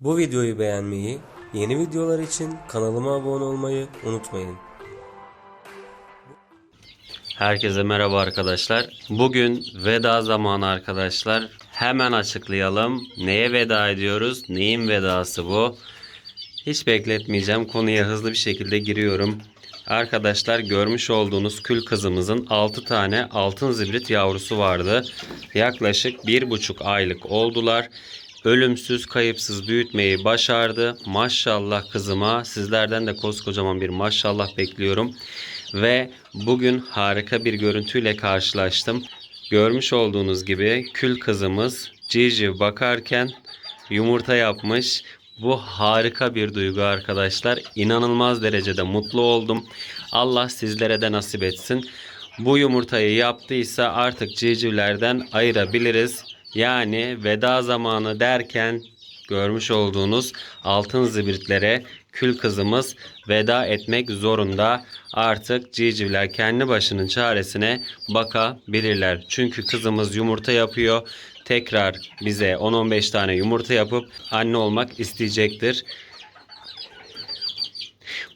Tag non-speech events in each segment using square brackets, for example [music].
Bu videoyu beğenmeyi, yeni videolar için kanalıma abone olmayı unutmayın. Herkese merhaba arkadaşlar. Bugün veda zamanı arkadaşlar. Hemen açıklayalım. Neye veda ediyoruz? Neyin vedası bu? Hiç bekletmeyeceğim. Konuya hızlı bir şekilde giriyorum. Arkadaşlar görmüş olduğunuz kül kızımızın 6 tane altın zibrit yavrusu vardı. Yaklaşık 1,5 aylık oldular. Ölümsüz kayıpsız büyütmeyi başardı. Maşallah kızıma sizlerden de koskocaman bir maşallah bekliyorum. Ve bugün harika bir görüntüyle karşılaştım. Görmüş olduğunuz gibi kül kızımız civciv bakarken yumurta yapmış. Bu harika bir duygu arkadaşlar. İnanılmaz derecede mutlu oldum. Allah sizlere de nasip etsin. Bu yumurtayı yaptıysa artık civcivlerden ayırabiliriz. Yani veda zamanı derken görmüş olduğunuz altın zibritlere kül kızımız veda etmek zorunda. Artık civcivler kendi başının çaresine bakabilirler. Çünkü kızımız yumurta yapıyor. Tekrar bize 10-15 tane yumurta yapıp anne olmak isteyecektir.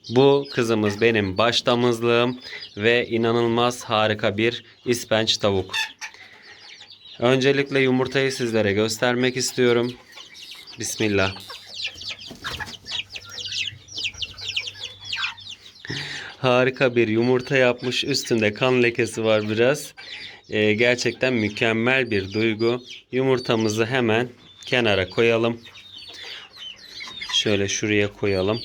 Bu kızımız benim baş damızlığım ve inanılmaz harika bir ispenç tavuk. Öncelikle yumurtayı sizlere göstermek istiyorum. Bismillah. Harika bir yumurta yapmış. Üstünde kan lekesi var biraz. Ee, gerçekten mükemmel bir duygu. Yumurtamızı hemen kenara koyalım. Şöyle şuraya koyalım.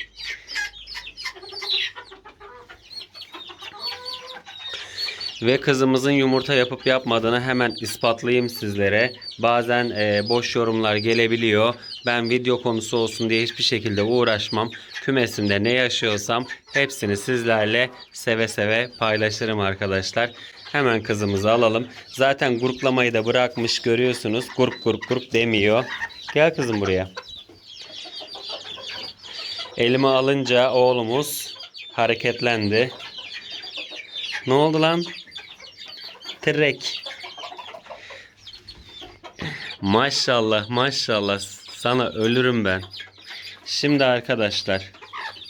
Ve kızımızın yumurta yapıp yapmadığını hemen ispatlayayım sizlere. Bazen e, boş yorumlar gelebiliyor. Ben video konusu olsun diye hiçbir şekilde uğraşmam. Kümesimde ne yaşıyorsam hepsini sizlerle seve seve paylaşırım arkadaşlar. Hemen kızımızı alalım. Zaten gruplamayı da bırakmış görüyorsunuz. Grup grup grup demiyor. Gel kızım buraya. Elime alınca oğlumuz hareketlendi. Ne oldu lan? Trek. Maşallah maşallah sana ölürüm ben. Şimdi arkadaşlar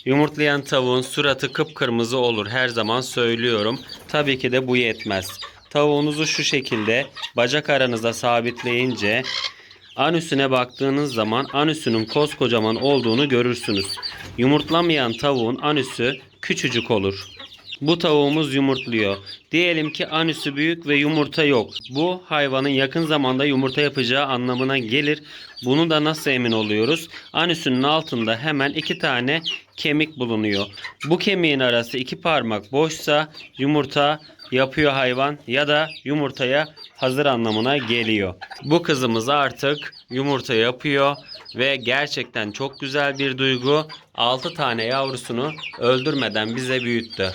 yumurtlayan tavuğun suratı kıpkırmızı olur her zaman söylüyorum. Tabii ki de bu yetmez. Tavuğunuzu şu şekilde bacak aranıza sabitleyince anüsüne baktığınız zaman anüsünün koskocaman olduğunu görürsünüz. Yumurtlamayan tavuğun anüsü küçücük olur. Bu tavuğumuz yumurtluyor. Diyelim ki anüsü büyük ve yumurta yok. Bu hayvanın yakın zamanda yumurta yapacağı anlamına gelir. Bunu da nasıl emin oluyoruz? Anüsünün altında hemen iki tane kemik bulunuyor. Bu kemiğin arası iki parmak boşsa yumurta yapıyor hayvan ya da yumurtaya hazır anlamına geliyor. Bu kızımız artık yumurta yapıyor ve gerçekten çok güzel bir duygu. 6 tane yavrusunu öldürmeden bize büyüttü.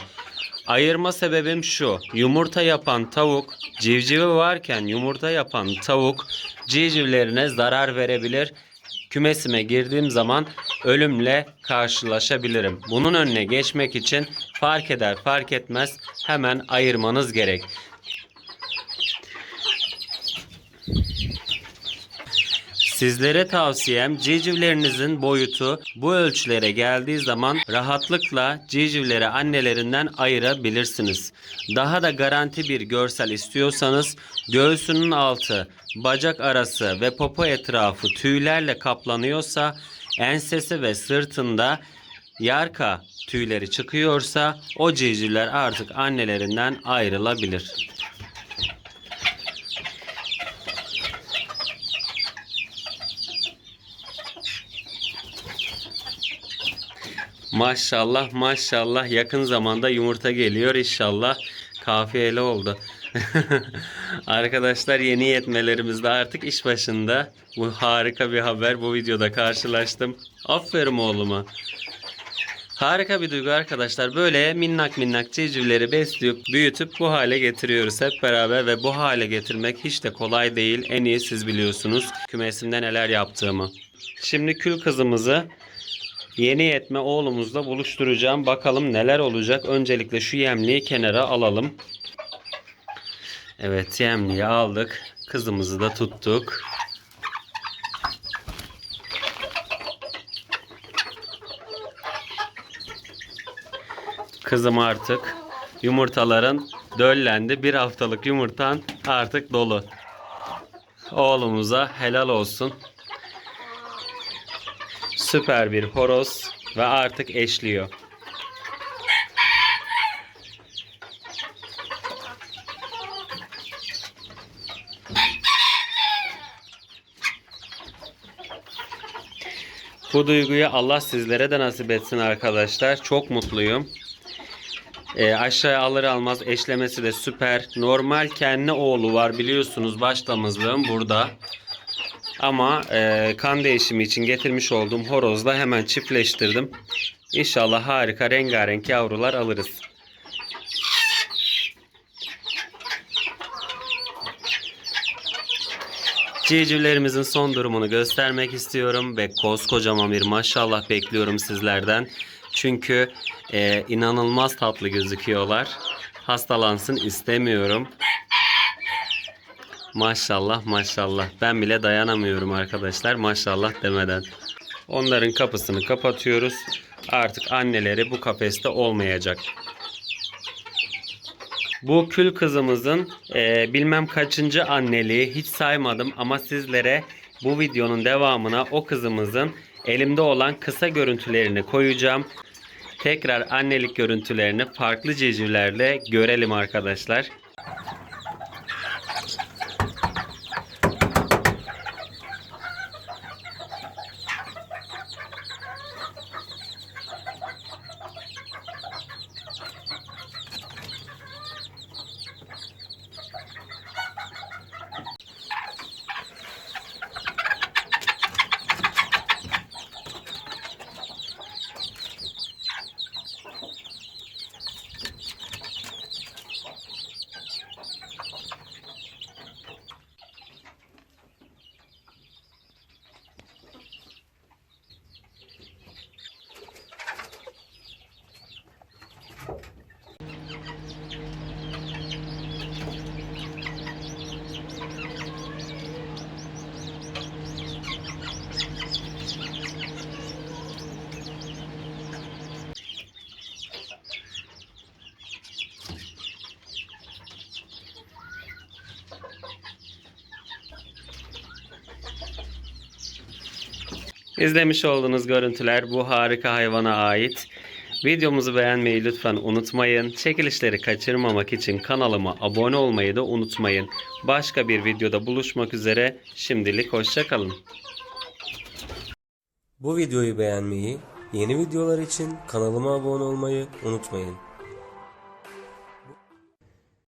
Ayırma sebebim şu. Yumurta yapan tavuk, civcivi varken yumurta yapan tavuk civcivlerine zarar verebilir. Kümesime girdiğim zaman ölümle karşılaşabilirim. Bunun önüne geçmek için fark eder fark etmez hemen ayırmanız gerek. Sizlere tavsiyem civcivlerinizin boyutu bu ölçülere geldiği zaman rahatlıkla civcivleri annelerinden ayırabilirsiniz. Daha da garanti bir görsel istiyorsanız göğsünün altı, bacak arası ve popo etrafı tüylerle kaplanıyorsa ensesi ve sırtında yarka tüyleri çıkıyorsa o civcivler artık annelerinden ayrılabilir. Maşallah maşallah yakın zamanda yumurta geliyor inşallah. Kafiyeli oldu. [laughs] Arkadaşlar yeni yetmelerimiz de artık iş başında. Bu harika bir haber. Bu videoda karşılaştım. Aferin oğluma. Harika bir duygu arkadaşlar. Böyle minnak minnak civcivleri besleyip büyütüp bu hale getiriyoruz hep beraber ve bu hale getirmek hiç de kolay değil. En iyi siz biliyorsunuz kümesimde neler yaptığımı. Şimdi kül kızımızı Yeni yetme oğlumuzla buluşturacağım. Bakalım neler olacak. Öncelikle şu yemliği kenara alalım. Evet yemliği aldık. Kızımızı da tuttuk. Kızım artık yumurtaların döllendi. Bir haftalık yumurtan artık dolu. Oğlumuza helal olsun. Süper bir horoz ve artık eşliyor. Bu duyguyu Allah sizlere de nasip etsin arkadaşlar. Çok mutluyum. E, aşağıya alır almaz eşlemesi de süper. Normal kendi oğlu var biliyorsunuz baş damızlığım burada. Ama e, kan değişimi için getirmiş olduğum horozla hemen çiftleştirdim. İnşallah harika rengarenk yavrular alırız. Civcivlerimizin son durumunu göstermek istiyorum ve koskocaman bir maşallah bekliyorum sizlerden. Çünkü e, inanılmaz tatlı gözüküyorlar. Hastalansın istemiyorum. Maşallah maşallah. Ben bile dayanamıyorum arkadaşlar maşallah demeden. Onların kapısını kapatıyoruz. Artık anneleri bu kafeste olmayacak. Bu kül kızımızın e, bilmem kaçıncı anneliği hiç saymadım ama sizlere bu videonun devamına o kızımızın elimde olan kısa görüntülerini koyacağım. Tekrar annelik görüntülerini farklı civcivlerle görelim arkadaşlar. İzlemiş olduğunuz görüntüler bu harika hayvana ait. Videomuzu beğenmeyi lütfen unutmayın. Çekilişleri kaçırmamak için kanalıma abone olmayı da unutmayın. Başka bir videoda buluşmak üzere. Şimdilik hoşçakalın. Bu videoyu beğenmeyi, yeni videolar için kanalıma abone olmayı unutmayın.